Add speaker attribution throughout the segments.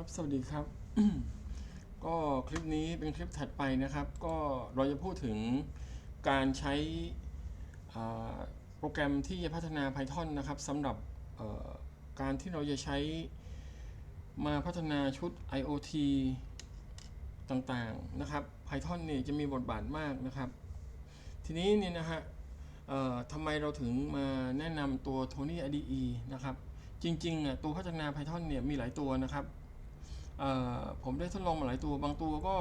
Speaker 1: ครับ สวัสดีครับ ก็คลิปนี้เป็นคลิปถัดไปนะครับ ก็เราจะพูดถึงการใช้โปรแกรมที่จะพัฒนา Python นะครับสำหรับการที่เราจะใช้มาพัฒนาชุด IoT ต่างๆนะครับ Python เนี่ยจะมีบทบาทมากนะครับ ทีนี้เนี่ยนะฮะทำไมเราถึงมาแนะนำตัว Tony IDE นะครับจริงๆอะตัวพัฒนา Python เนี่ยมีหลายตัวนะครับ ผมได้ทดลองมาหลายตัวบางตัวก็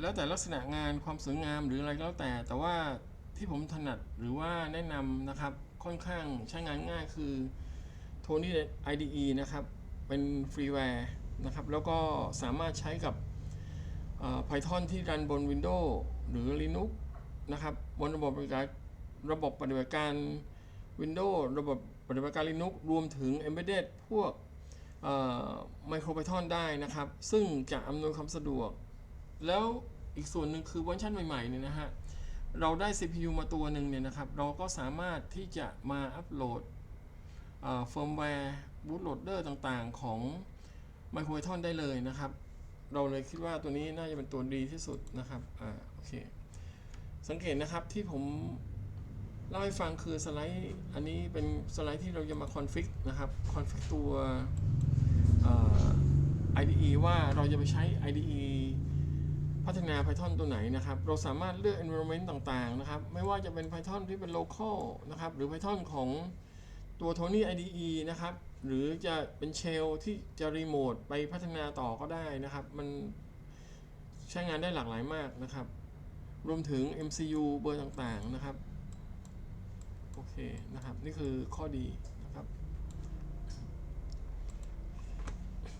Speaker 1: แล้วแต่ลักษณะงานความสวยงามหรืออะไรก็แล้วแต่ แต่ว่าที่ผมถนัดหรือว่าแนะนำนะครับค่อนข้างใช้งานง่ายคือ Tony IDE นะครับ เป็นฟรีแวร์นะครับ แล้วก็สามารถใช้กับเอ่อ Python ที่รันบน Windows หรือ Linux นะครับ บนระบบปฏิบัติการระบบปฏิบัติการ Windows ระบบปฏิบัติการ Linux รวมถึง Embedded พวก เอ่อ MicroPython ได้นะครับ ซึ่งจะอำนวยความสะดวก แล้วอีกส่วนหนึ่งคือเวอร์ชันใหม่ๆเนี่ยนะฮะเราได้ CPU มาตัวหนึ่งเนี่ยนะครับ เราก็สามารถที่จะมาอัปโหลดเฟิร์มแวร์บูตโหลดเดอร์ต่างๆ ของ MicroPython ได้เลยนะครับ เราเลยคิดว่าตัวนี้น่าจะเป็นตัวดีที่สุดนะครับอ่าโอเค สังเกตนะครับที่ผมเล่าให้ฟังคือสไลด์ อันนี้เป็นสไลด์ที่เราจะมาคอนฟิกนะครับ คอนฟิกตัว IDE ว่าเราจะไปใช้ IDE พัฒนา Python ตัวไหนนะครับ เราสามารถเลือก environment ต่างๆ นะครับ ไม่ว่าจะเป็น Python ที่เป็น local นะครับ หรือ Python ของตัว Tony IDE นะครับ หรือจะเป็น shell ที่จะ remote ไปพัฒนาต่อก็ได้นะครับ มันใช้งานได้หลากหลายมากนะครับ รวมถึง MCU เบอร์ต่างๆ นะครับ โอเคนะครับ นี่คือข้อดีนะครับ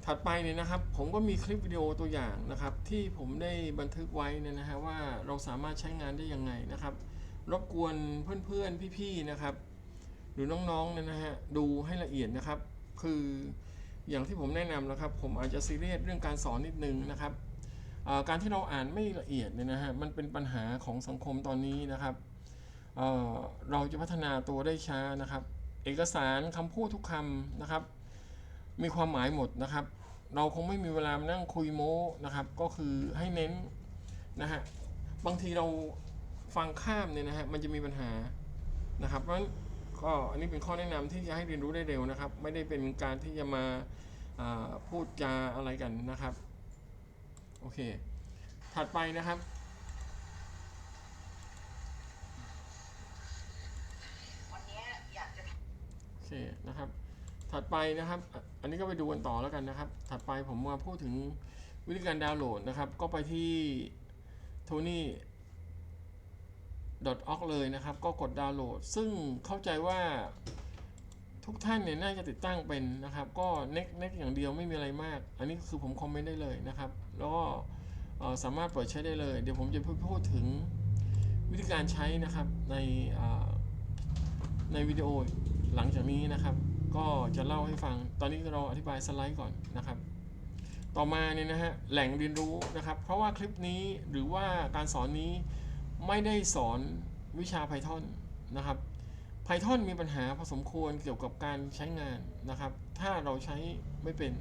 Speaker 1: ถัดไปเนี่ยนะครับ ผมก็มีคลิปวิดีโอตัวอย่างนะครับ ที่ผมได้บันทึกไว้เนี่ยนะฮะว่าเราสามารถใช้งานได้ยังไงนะครับ รบกวนเพื่อนๆพี่ๆนะครับ หรือน้องๆเนี่ยนะฮะดูให้ละเอียดนะครับ คืออย่างที่ผมแนะนำนะครับ ผมอาจจะซีเรียสเรื่องการสอนนิดนึงนะครับการที่เราอ่านไม่ละเอียดเนี่ยนะฮะมันเป็นปัญหาของสังคมตอนนี้นะครับเเราจะพัฒนาตัวได้ช้านะครับ เอกสารคำพูดทุกคำนะครับ มีความหมายหมดนะครับ เราคงไม่มีเวลามานั่งคุยโม้นะครับ ก็คือให้เน้นนะฮะบางทีเราฟังข้ามเนี่ยนะฮะมันจะมีปัญหานะครับเพราะฉะนั้นก็อันนี้เป็นข้อแนะนำที่จะให้เรียนรู้ได้เร็วนะครับ ไม่ได้เป็นการที่จะมาพูดจาอะไรกันนะครับโอเค ถัดไปนะครับ
Speaker 2: วันนี้อยากจะ
Speaker 1: โอเคนะครับ ถัดไปนะครับ อันนี้ก็ไปดูกันต่อแล้วกันนะครับ ถัดไปผมมาพูดถึงวิธีการดาวน์โหลดนะครับ ก็ไปที่ tony org เลยนะครับ ก็กดดาวน์โหลด ซึ่งเข้าใจว่าทุกท่านเนี่ยน่าจะติดตั้งเป็นนะครับ ก็เน็กเน็กอย่างเดียวไม่มีอะไรมาก อันนี้คือผมคอมเมนต์ได้เลยนะครับ แล้วก็สามารถเปิดใช้ได้เลย เดี๋ยวผมจะพูดถึงวิธีการใช้นะครับในในวิดีโอหลังจากนี้นะครับ ก็จะเล่าให้ฟัง ตอนนี้เราอธิบายสไลด์ก่อนนะครับ ต่อมาเนี่ยนะฮะแหล่งเรียนรู้นะครับ เพราะว่าคลิปนี้หรือว่าการสอนนี้ไม่ได้สอนวิชา Python นะครับ Python มีปัญหาพอสมควรเกี่ยวกับการใช้งานนะครับ ถ้าเราใช้ไม่เป็น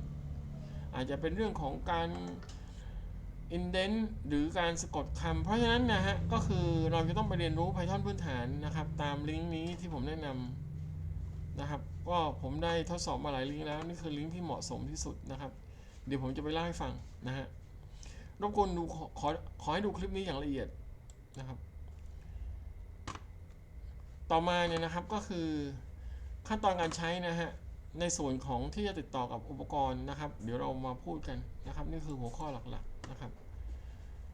Speaker 1: อาจจะเป็นเรื่องของการ indent หรือการสะกดคำเพราะฉะนั้นนะฮะ ก็คือเราจะต้องไปเรียนรู้ Python พื้นฐานนะครับ ตามลิงก์นี้ที่ผมแนะนำนะครับ ก็ผมได้ทดสอบมาหลายลิงก์แล้ว นี่คือลิงก์ที่เหมาะสมที่สุดนะครับ เดี๋ยวผมจะไปเล่าให้ฟังนะฮะรบกวนดูขอขอขอให้ดูคลิปนี้อย่างละเอียดนะครับ ต่อมาเนี่ยนะครับก็คือขั้นตอนการใช้นะฮะในส่วนของที่จะติดต่อกับอุปกรณ์นะครับ เดี๋ยวเรามาพูดกันนะครับ นี่คือหัวข้อหลักๆนะครับ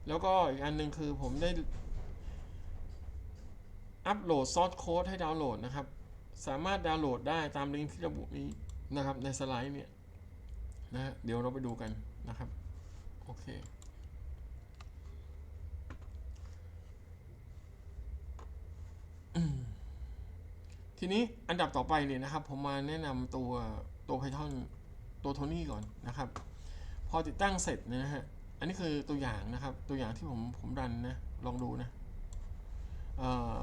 Speaker 1: แล้วก็อีกอันหนึ่งคือผมได้อัปโหลดซอสโค้ดให้ดาวน์โหลดนะครับ สามารถดาวน์โหลดได้ตามลิงก์ที่ระบุนี้นะครับ ในสไลด์เนี่ยนะเดี๋ยวเราไปดูกันนะครับ โอเค ทีนี้อันดับต่อไปเนี่ยนะครับ ผมมาแนะนำตัวตัว Python ตัวโทนี่ก่อนนะครับ พอติดตั้งเสร็จนะฮะ อันนี้คือตัวอย่างนะครับ ตัวอย่างที่ผมผมรันนะ ลองดูนะเอ่อ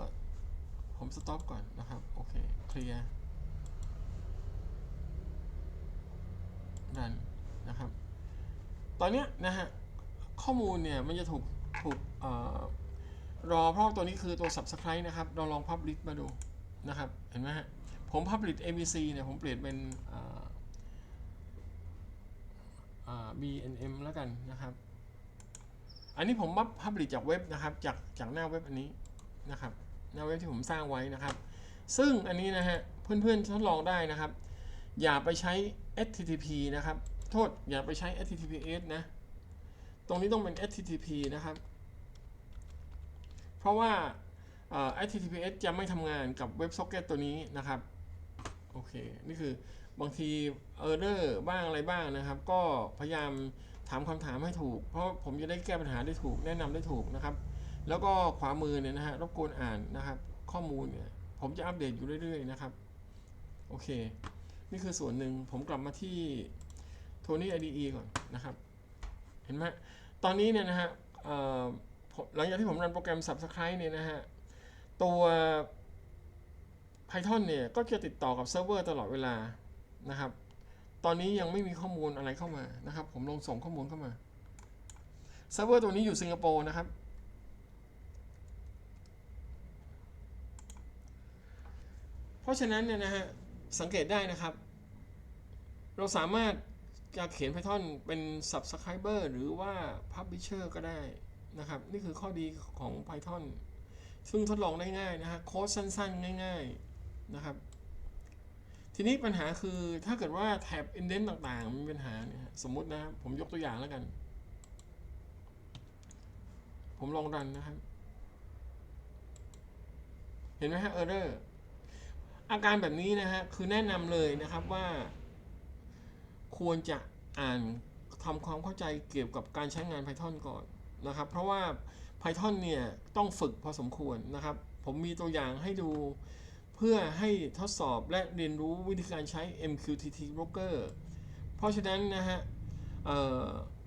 Speaker 1: ผมสต็อปก่อนนะครับ โอเค เคลียร์รันนะครับ ตอนนี้นะฮะ ข้อมูลเนี่ยมันจะถูกถูกเอ่อรอเพราะตัวนี้คือตัว subscribe นะครับ เราลอง publish มาดูนะครับ เห็นไหมฮะ ผม publish abc เนี่ย ผมเปลี่ยนเป็นเอ่อเอ่อ bnm แล้วกันนะครับ อันนี้ผมมับ publish จากเว็บนะครับ จากจากหน้าเว็บอันนี้นะครับ น้าเว็บที่ผมสร้างไว้นะครับ ซึ่งอันนี้นะฮะเพื่อนๆทดลองได้นะครับ อย่าไปใช้ http นะครับ โทษอย่าไปใช้ https นะ ตรงนี้ต้องเป็น http นะครับ เพราะว่า https จะไม่ทำงานกับเว็บซ็อกเก็ตตัวนี้นะครับ โอเค นี่คือบางที error บ้างอะไรบ้างนะครับ ก็พยายามถามคำถามให้ถูก เพราะผมจะได้แก้ปัญหาได้ถูก แนะนำได้ถูกนะครับ แล้วก็ขวามือเนี่ยนะฮะรบกวนอ่านนะครับ ข้อมูลเนี่ยผมจะอัปเดตอยู่เรื่อยๆนะครับ โอเค นี่คือส่วนหนึ่งผมกลับมาที่ Tony IDE ก่อนนะครับ เห็นไหมตอนนี้เนี่ยนะฮะหลังจากที่ผมรันโปรแกรม Subscribe เนี่ยนะฮะ ตัว Python เนี่ย ก็จะติดต่อกับเซิร์ฟเวอร์ตลอดเวลานะครับ ตอนนี้ยังไม่มีข้อมูลอะไรเข้ามานะครับ ผมลงส่งข้อมูลเข้ามา เซิร์ฟเวอร์ตัวนี้อยู่สิงคโปร์นะครับ เพ ราะฉะนั้นเนี่ยนะฮะสังเกตได้นะครับ เราสามารถจะเขียน Python เป็น Subscriber หรือว่า Publisher ก็ได้นะครับ นี่คือข้อดีของ Python ซึ่งทดลองได้ง่ายนะฮะโค้ดสั้นๆ ง่าย ๆนะครับ ทีนี้ปัญหาคือถ้าเกิดว่าแท็บ indent ต่างๆ มีปัญหาเนี่ยสมมุตินะผมยกตัวอย่างแล้วกัน ผมลองรันนะครับ เห็นไหมฮะ error อาการแบบนี้นะฮะคือแนะนำเลยนะครับว่า ควรจะอ่านทำความเข้าใจเกี่ยวกับการใช้งาน Python ก่อนนะครับ เพราะว่า Python เนี่ยต้องฝึกพอสมควรนะครับ ผมมีตัวอย่างให้ดูเพื่อให้ทดสอบและเรียนรู้วิธีการใช้ MQTT Broker เพราะฉะนั้นนะฮะ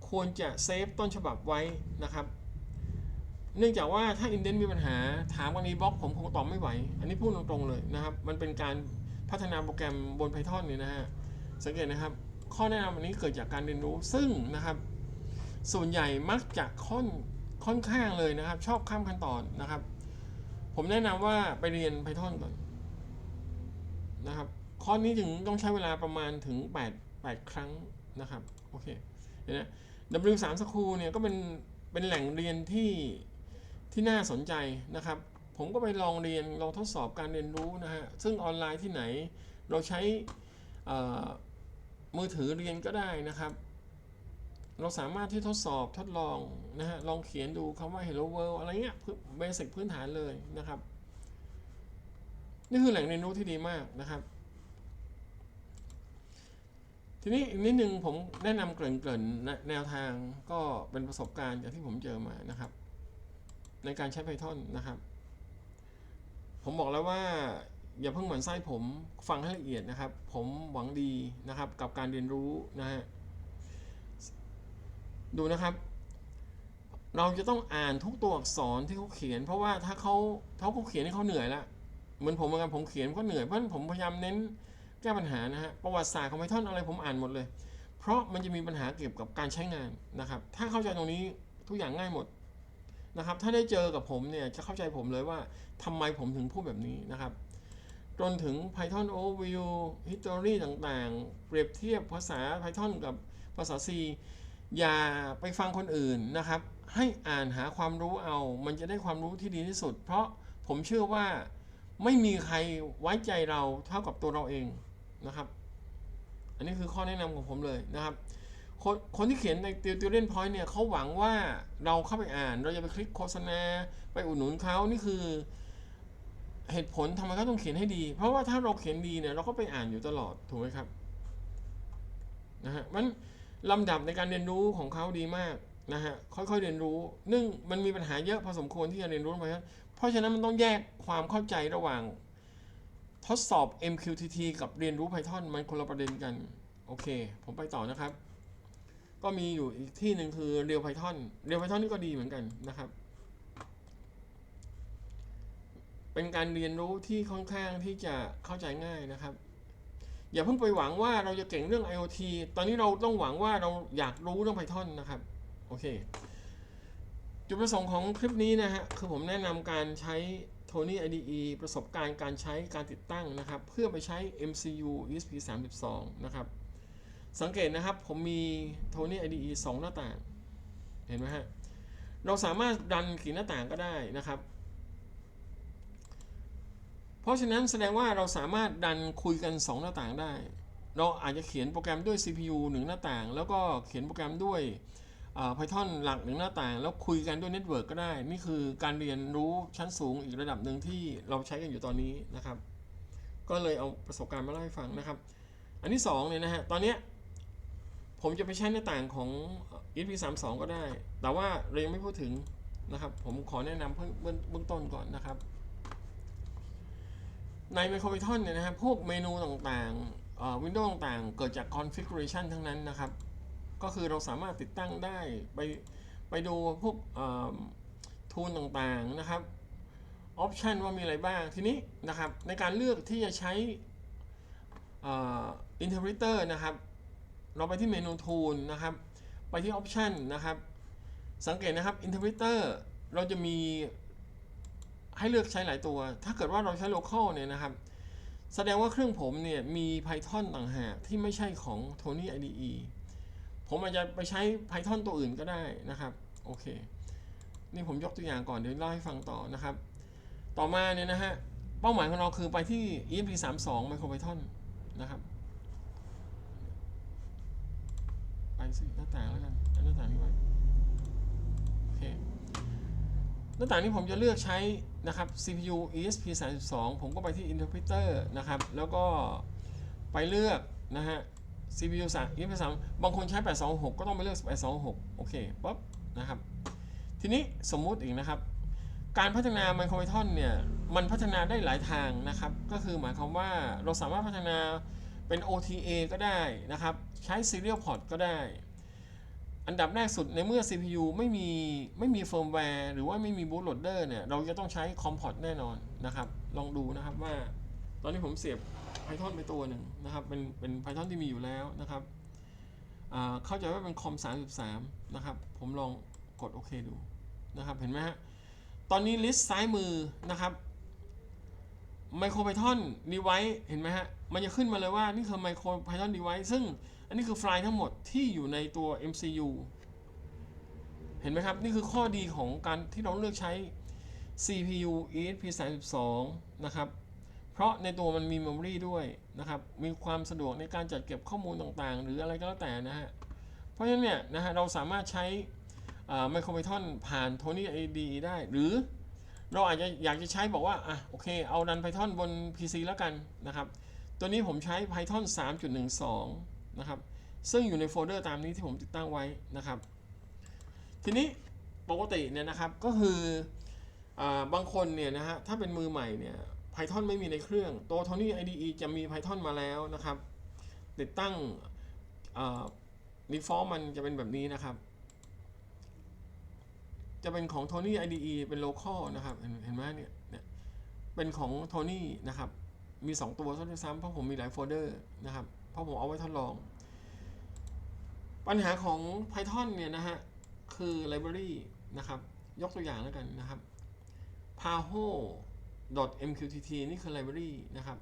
Speaker 1: ควรจะเซฟต้นฉบับไว้นะครับ เนื่องจากว่าถ้า indent มีปัญหาถามกันในบล็อกผมคงตอบไม่ไหว อันนี้พูดตรงๆเลยนะครับ มันเป็นการพัฒนาโปรแกรมบน Python เนี่ยนะฮะ สังเกตนะครับ ข้อแนะนำอันนี้เกิดจากการเรียนรู้ซึ่งนะครับ ส่วนใหญ่มักจะค่อนค่อนข้างเลยนะครับ ชอบข้ามขั้นตอนนะครับ ผมแนะนำว่าไปเรียน Python ก่อนนะครับข้อนี้ถึงต้องใช้เวลาประมาณถึง 8 8 ครั้งนะครับ โอเคเห็นไหม W3 School เนี่ยก็เป็นเป็นแหล่งเรียนที่ ที่น่าสนใจนะครับ ผมก็ไปลองเรียนลองทดสอบการเรียนรู้นะฮะซึ่งออนไลน์ที่ไหนเราใช้มือถือเรียนก็ได้นะครับ เราสามารถที่ทดสอบทดลองนะฮะลองเขียนดูคำว่า hello world อะไรเงี้ยเบสิกพื้นฐานเลยนะครับ นี่คือแหล่งเรียนรู้ที่ดีมากนะครับทีนี้อีกนิดนึงผมแนะนำเกริ่นๆแนแนวทางก็เป็นประสบการณ์จากที่ผมเจอมานะครับ ในการใช้ Python นะครับ ผมบอกแล้วว่าอย่าเพิ่งหมั่นไส้ผมฟังให้ละเอียดนะครับ ผมหวังดีนะครับกับการเรียนรู้นะฮะดูนะครับ เราจะต้องอ่านทุกตัวอักษรที่เขาเขียน เพราะว่าถ้าเขาถ้าเขาเขียนให้เขาเหนื่อยละเหมือนผมเหมือนกันผมเขียนก็เหนื่อยเพราะผมพยายามเน้นแก้ปัญหานะฮะประวัติศาสตร์ของไพทอนอะไรผมอ่านหมดเลย เพราะมันจะมีปัญหาเกี่ยวกับการใช้งานนะครับ ถ้าเข้าใจตรงนี้ทุกอย่างง่ายหมด นะครับ ถ้าได้เจอกับผมเนี่ยจะเข้าใจผมเลยว่าทำไมผมถึงพูดแบบนี้นะครับจนถึง Python Overview History ต่างๆ เปรียบเทียบภาษา Python กับภาษา C อย่าไปฟังคนอื่นนะครับ ให้อ่านหาความรู้เอา มันจะได้ความรู้ที่ดีที่สุด เพราะผมเชื่อว่าไม่มีใครไว้ใจเราเท่ากับตัวเราเองนะครับ อันนี้คือข้อแนะนำของผมเลยนะครับ คนคนที่เขียนใน Tutorial Point เนี่ยเขาหวังว่าเราเข้าไปอ่าน เราจะไปคลิกโฆษณาไปอุดหนุนเขานี่คือ เหตุผลทำไมเขาต้องเขียนให้ดี เพราะว่าถ้าเราเขียนดีเนี่ยเราก็ไปอ่านอยู่ตลอดถูกไหมครับนะฮะมันลำดับในการเรียนรู้ของเขาดีมากนะฮะค่อยๆเรียนรู้เนื่องมันมีปัญหาเยอะพอสมควรที่จะเรียนรู้ไปเพราะฉะนั้นมันต้องแยกความเข้าใจระหว่างทดสอบ MQTT กับเรียนรู้ Python มันคนละประเด็นกัน โอเค ผมไปต่อนะครับ ก็มีอยู่อีกที่หนึ่งคือเรียว Python เรียว Python นี่ก็ดีเหมือนกันนะครับ เป็นการเรียนรู้ที่ค่อนข้างที่จะเข้าใจง่ายนะครับ อย่าเพิ่งไปหวังว่าเราจะเก่งเรื่อง IoT ตอนนี้เราต้องหวังว่าเราอยากรู้เรื่อง Python นะครับ โอเค จุดประสงค์ของคลิปนี้นะฮะ คือผมแนะนำการใช้ Tony IDE ประสบการณ์การใช้การติดตั้งนะครับ เพื่อไปใช้ MCU ESP32 นะครับ สังเกตนะครับผมมี Tony IDE 2 หน้าต่าง เห็นไหมฮะ เราสามารถดันกี่หน้าต่างก็ได้นะครับ เพราะฉะนั้นแสดงว่าเราสามารถดันคุยกัน 2 หน้าต่างได้ เราอาจจะเขียนโปรแกรมด้วย CPU 1 หน้าต่าง แล้วก็เขียนโปรแกรมด้วย Python หลักหนึ่งหน้าต่าง แล้วคุยกันด้วยเน็ตเวิร์กก็ได้ นี่คือการเรียนรู้ชั้นสูงอีกระดับหนึ่งที่เราใช้กันอยู่ตอนนี้นะครับ ก็เลยเอาประสบการณ์มาเล่าให้ฟังนะครับ อันที่2เนี่ยนะฮะ ตอนเนี้ย ผมจะไปใช้หน้าต่างของ ESP32 ก็ได้ แต่ว่าเรายังไม่พูดถึงนะครับ ผมขอแนะนำเพิ่งเบื้องต้นก่อนนะครับ ใน Micro Python เนี่ยนะครับ พวกเมนูต่างๆวินโดว์ต่างๆ เกิดจาก configuration ทั้งนั้นนะครับ ก็คือเราสามารถติดตั้งได้ไปไปดูพวกทูลต่างๆนะครับออปชันว่ามีอะไรบ้าง ทีนี้นะครับในการเลือกที่จะใช้อินเทอร์ e เตอร์นะครับ เราไปที่เมนูทูลนะครับ ไปที่ออปชันนะครับ สังเกตนะครับอินเทอร์ e เตอร์เราจะมีให้เลือกใช้หลายตัว ถ้าเกิดว่าเราใช้ local เนี่ยนะครับ แสดงว่าเครื่องผมเนี่ยมี Python ต่างหากที่ไม่ใช่ของ Tony IDE ผมอาจจะไปใช้ Python ตัวอื่นก็ได้นะครับ โอเค นี่ผมยกตัวอย่างก่อนเดี๋ยวเล่าให้ฟังต่อนะครับ ต่อมาเนี่ยนะฮะ เป้าหมายของเราคือไปที่ EMP32 MicroPython นะครับ ไป สิหน้าต่างแล้วกันหน้าต่างนี้ไว้โอเคหน้าต่างนี้ผมจะเลือกใช้นะครับ CPU ESP32 ผมก็ไปที่ Interpreter นะครับ แล้วก็ไปเลือกนะฮะ CPU 3 ESP3 บางคนใช้ 826 ก็ต้องไปเลือก 826 โอเคปั๊บนะครับ ทีนี้สมมุติอีกนะครับ การพัฒนา Micro Python เนี่ย มันพัฒนาได้หลายทางนะครับ ก็คือหมายความว่าเราสามารถพัฒนา เป็น OTA ก็ได้นะครับ ใช้ Serial Port ก็ได้ อันดับแรกสุดในเมื่อ CPU ไม่มีไม่มีเฟิร์มแวร์หรือว่าไม่มี bootloader เนี่ย เราจะต้องใช้ COM-POT แน่นอนนะครับ ลองดูนะครับว่า ตอนนี้ผมเสียบ Python ไปตัวหนึ่งนะครับ เป็นเป็น Python ที่มีอยู่แล้วนะครับเข้าใจว่าเป็น COM 33 นะครับ ผมลองกดโอเคดูนะครับ เห็นไหมฮะ ตอนนี้ list ซ้ายมือนะครับ MicroPython device เห็นไหมฮะ มันจะขึ้นมาเลยว่านี่คือ MicroPython device ซึ่งอันนี้คือไฟล์ทั้งหมดที่อยู่ในตัว MCU เห็นไหมครับ นี่คือข้อดีของการที่เราเลือกใช้ CPU ESP32 นะครับ เพราะในตัวมันมี memory ด้วยนะครับ มีความสะดวกในการจัดเก็บข้อมูลต่างๆ หรืออะไรก็แล้วแต่นะฮะ เพราะฉะนั้นเนี่ยนะฮะเราสามารถใช้ MicroPython ผ่าน Tony ID ได้หรือ เราอาจจะอยากจะใช้บอกว่าอะโอเคเอาดัน Python บน PC แล้วกันนะครับ ตัวนี้ผมใช้ Python 3.12 นะครับ ซึ่งอยู่ในโฟลเดอร์ตามนี้ที่ผมติดตั้งไว้นะครับ ทีนี้ปกติเนี่ยนะครับก็คืออบางคนเนี่ยนะฮะถ้าเป็นมือใหม่เนี่ย Python ไม่มีในเครื่อง ตัว Tony IDE จะมี Python มาแล้วนะครับ ติดตั้ง default มันจะเป็นแบบนี้นะครับ จะเป็นของ Tony IDE เป็น local นะครับ เห็นไหมเนี่ยเนี่ยเป็นของ Tony นะครับ มี 2 ตัวซะด้วยซ้ำเพราะผมมีหลายโฟลเดอร์นะครับ เพราะผมเอาไว้ทดลอง ปัญหาของ Python เนี่ยนะฮะ คือ library นะครับ ยกตัวอย่างแล้วกันนะครับ paho mqtt นี่คือ library นะครับ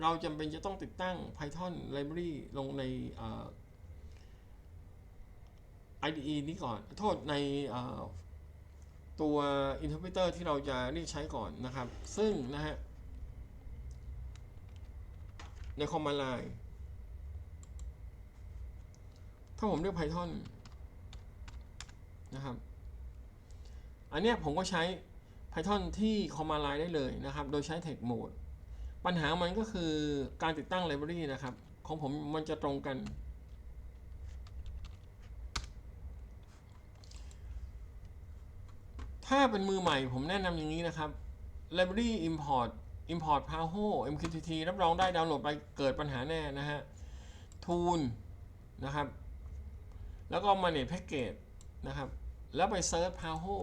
Speaker 1: เราจำเป็นจะต้องติดตั้ง Python library ลงในเอ่อ IDE นี้ก่อน โทษใน เอ่อตัว interpreter ที่เราจะเรียกใช้ก่อนนะครับ ซึ่งนะฮะใน command line ถ้าผมเรียก Python นะครับ อันนี้ผมก็ใช้ Python ที่ command line ได้เลยนะครับ โดยใช้ text mode ปัญหามันก็คือการติดตั้ง library นะครับ ของผมมันจะตรงกัน ถ้าเป็นมือใหม่ผมแนะนำอย่างนี้นะครับ library import import paho mqtt รับรองได้ดาวน์โหลดไปเกิดปัญหาแน่นะฮะ tool นะครับ แล้วก็ manage package นะครับ แล้วไป search paho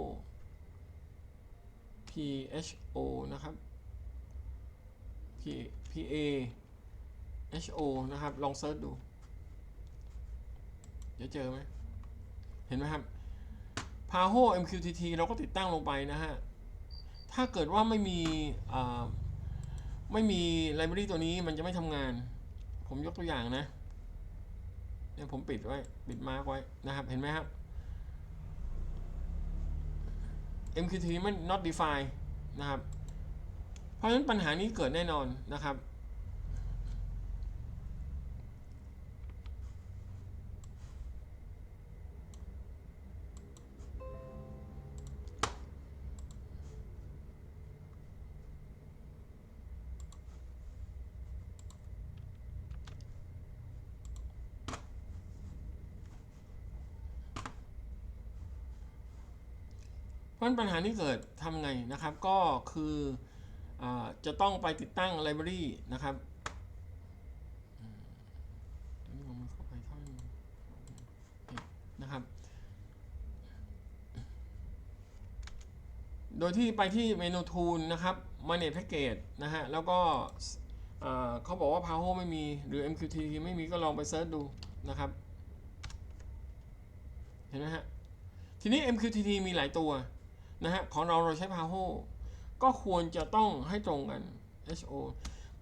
Speaker 1: pho นะครับ p p a HO นะครับ ลองเซิร์ชดูเดี๋ยวเจอไหม เห็นไหมครับ PAHO MQTT เราก็ติดตั้งลงไปนะฮะ ถ้าเกิดว่าไม่มีไม่มีไลบรารีตัวนี้มันจะไม่ทำงาน ผมยกตัวอย่างนะเนี่ยผมปิดไว้ ปิดมาร์กไว้นะครับ เห็นไหมครับ MQTT มัน not define นะครับ เพราะฉะนั้นปัญหานี้เกิดแน่นอนนะครับ เพราะปัญหาที่เกิดทำไงนะครับ ก็คืออจะต้องไปติดตั้งไลบรารีนะครับนะครับ โดยที่ไปที่เมนู Tool นะครับ Manage Package นะฮะ แล้วก็เขาบอกว่า PAHO ไม่มีหรือ MQTT ไม่มีก็ลองไปเซิร์ชดูนะครับ เห็นไหมฮะ ทีนี้ MQTT มีหลายตัว นะฮะของเราเราใช้ PAHO ก็ควรจะต้องให้ตรงกัน HO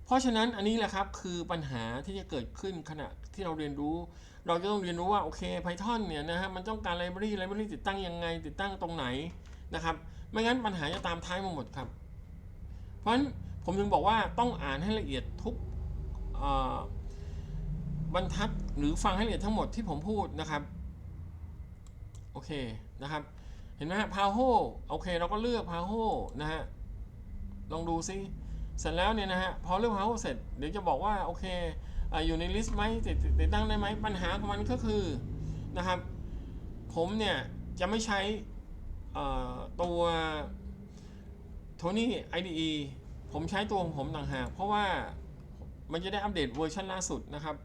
Speaker 1: เพราะฉะนั้นอันนี้แหละครับคือปัญหาที่จะเกิดขึ้นขณะที่เราเรียนรู้ เราจะต้องเรียนรู้ว่าโอเค Python เนี่ยนะฮะมันต้องการไลบรารีไลบรารีติดตั้งยังไง ติดตั้งตรงไหนนะครับไม่งั้นปัญหาจะตามท้ายมาหมดครับ เพราะฉะนั้นผมถึงบอกว่าต้องอ่านให้ละเอียดทุกบรรทัดหรือฟังให้ละเอียดทั้งหมดที่ผมพูดนะครับโอเคนะครับ เห็นไหมฮะพาโฮโอเค เราก็เลือกพาโฮนะฮะลองดูซิเสร็จแล้วเนี่ยนะฮะพอเลือกพาโฮเสร็จเดี๋ยวจะบอกว่าโอเคอยู่ในลิสต์ไหมติดตั้งได้ไหมปัญหาของมันก็คือนะครับผมเนี่ยจะไม่ใช้ตัว Tony IDE ผมใช้ตัวของผมต่างหากเพราะว่ามันจะได้อัปเดตเวอร์ชันล่าสุดนะครับ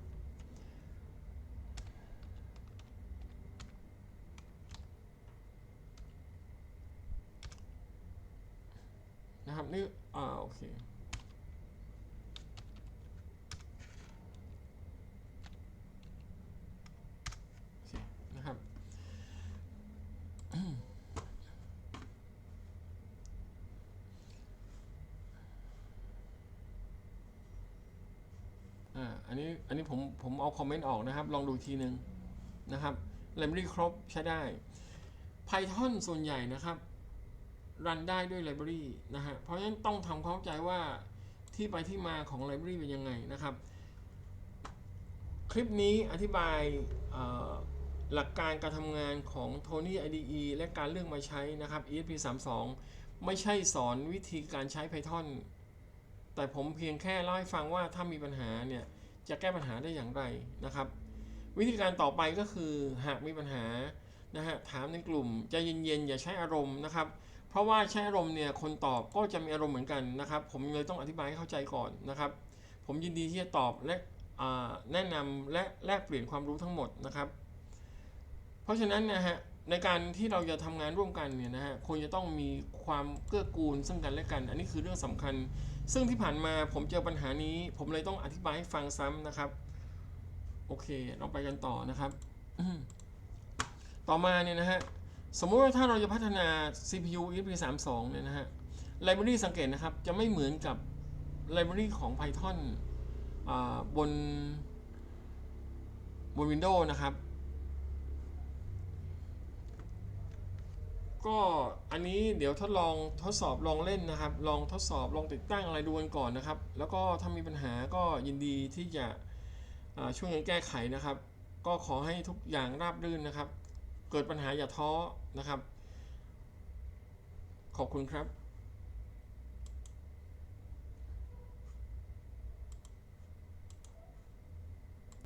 Speaker 1: นี่อ่าโอเคนะครับอ่าอันนี้อันนี้ผมผมเอาคอมเมนต์ออกนะครับ ลองดูอีกทีนึงนะครับไลบรารีครบใช้ได้ Python ส่วนใหญ่นะครับ รันได้ด้วยไลบรารีนะฮะเพราะฉะนั้นต้องทำความเข้าใจว่าที่ไปที่มาของไลบรารีเป็นยังไงนะครับ คลิปนี้อธิบายหลักการการทำงานของ Tony IDE และการเลือกมาใช้นะครับ ESP32 ไม่ใช่สอนวิธีการใช้ Python แต่ผมเพียงแค่เล่าให้ฟังว่าถ้ามีปัญหาเนี่ยจะแก้ปัญหาได้อย่างไรนะครับ วิธีการต่อไปก็คือหากมีปัญหานะฮะถามในกลุ่มใจเย็นๆ อย่าใช้อารมณ์นะครับ เพราะว่าใช้อารมณ์เนี่ยคนตอบก็จะมีอารมณ์เหมือนกันนะครับ ผมเลยต้องอธิบายให้เข้าใจก่อนนะครับ ผมยินดีที่จะตอบและแนะนำและแลกเปลี่ยนความรู้ทั้งหมดนะครับ เพราะฉะนั้นนะฮะในการที่เราจะทำงานร่วมกันเนี่ยนะฮะควรจะต้องมีความเกื้อกูลซึ่งกันและกัน อันนี้คือเรื่องสำคัญ ซึ่งที่ผ่านมาผมเจอปัญหานี้ ผมเลยต้องอธิบายให้ฟังซ้ำนะครับ โอเค เราไปกันต่อนะครับ ต่อมาเนี่ยนะฮะ สมมุติว่าถ้าเราจะพัฒนา CPU ESP32 เนี่ยนะฮะไลบรารีสังเกตนะครับ จะไม่เหมือนกับไลบรารีของ Python อบนบน Windows นะครับ ก็อันนี้เดี๋ยวทดลองทดสอบลองเล่นนะครับ ลองทดสอบลองติดตั้งอะไรดูกันก่อนนะครับ แล้วก็ถ้ามีปัญหาก็ยินดีที่จะช่วยกันแก้ไขนะครับ ก็ขอให้ทุกอย่างราบรื่นนะครับ เกิดปัญหาอย่าท้อนะครับ ขอบคุณครับ